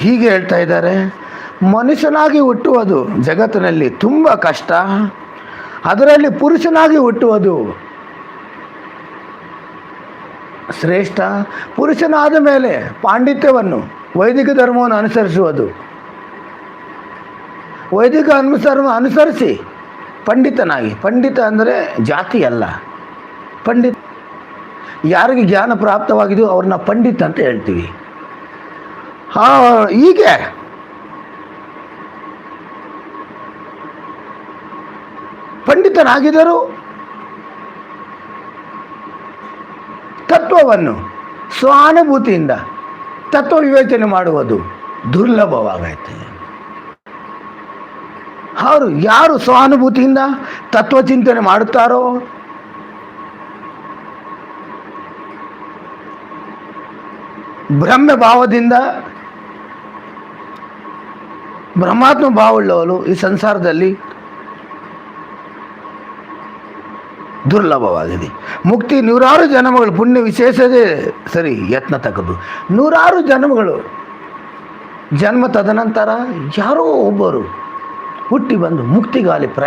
ಹೀಗೆ ಹೇಳ್ತಾ ಇದ್ದಾರೆ, ಮನುಷ್ಯನಾಗಿ ಹುಟ್ಟುವುದು ಜಗತ್ತಿನಲ್ಲಿ ತುಂಬ ಕಷ್ಟ, ಅದರಲ್ಲಿ ಪುರುಷನಾಗಿ ಹುಟ್ಟುವುದು ಶ್ರೇಷ್ಠ, ಪುರುಷನಾದ ಮೇಲೆ ಪಾಂಡಿತ್ಯವನ್ನು, ವೈದಿಕ ಧರ್ಮವನ್ನು ಅನುಸರಿಸುವುದು. ವೈದಿಕ ಅನುಸರ ಅನುಸರಿಸಿ ಪಂಡಿತನಾಗಿ, ಪಂಡಿತ ಅಂದರೆ ಜಾತಿ ಅಲ್ಲ, ಪಂಡಿತ ಯಾರಿಗೆ ಜ್ಞಾನ ಪ್ರಾಪ್ತವಾಗಿದೆಯೋ ಅವ್ರನ್ನ ಪಂಡಿತ ಅಂತ ಹೇಳ್ತೀವಿ. ಹೀಗೆ. ಪಂಡಿತನಾಗಿದ್ದರು ತತ್ವವನ್ನು ಸ್ವಾನುಭೂತಿಯಿಂದ ತತ್ವ ವಿವೇಚನೆ ಮಾಡುವುದು ದುರ್ಲಭವಾಗೈತೆ. ಅವರು ಯಾರು ಸ್ವಾನುಭೂತಿಯಿಂದ ತತ್ವ ಚಿಂತನೆ ಮಾಡುತ್ತಾರೋ ಬ್ರಹ್ಮ ಭಾವದಿಂದ ಬ್ರಹ್ಮಾತ್ಮ ಭಾವವುಳ್ಳವನು ಈ ಸಂಸಾರದಲ್ಲಿ ದುರ್ಲಭವಾಗಿದೆ. ಮುಕ್ತಿ ನೂರಾರು ಜನ್ಮಗಳು, ಪುಣ್ಯ ವಿಶೇಷದೇ ಸರಿ, ಯತ್ನ ತಗದು. ನೂರಾರು ಜನ್ಮಗಳು, ಜನ್ಮ ತದನಂತರ ಯಾರೋ ಒಬ್ಬರು ಹುಟ್ಟಿ ಬಂದು ಮುಕ್ತಿಗಾಲಿ ಪ್ರಯ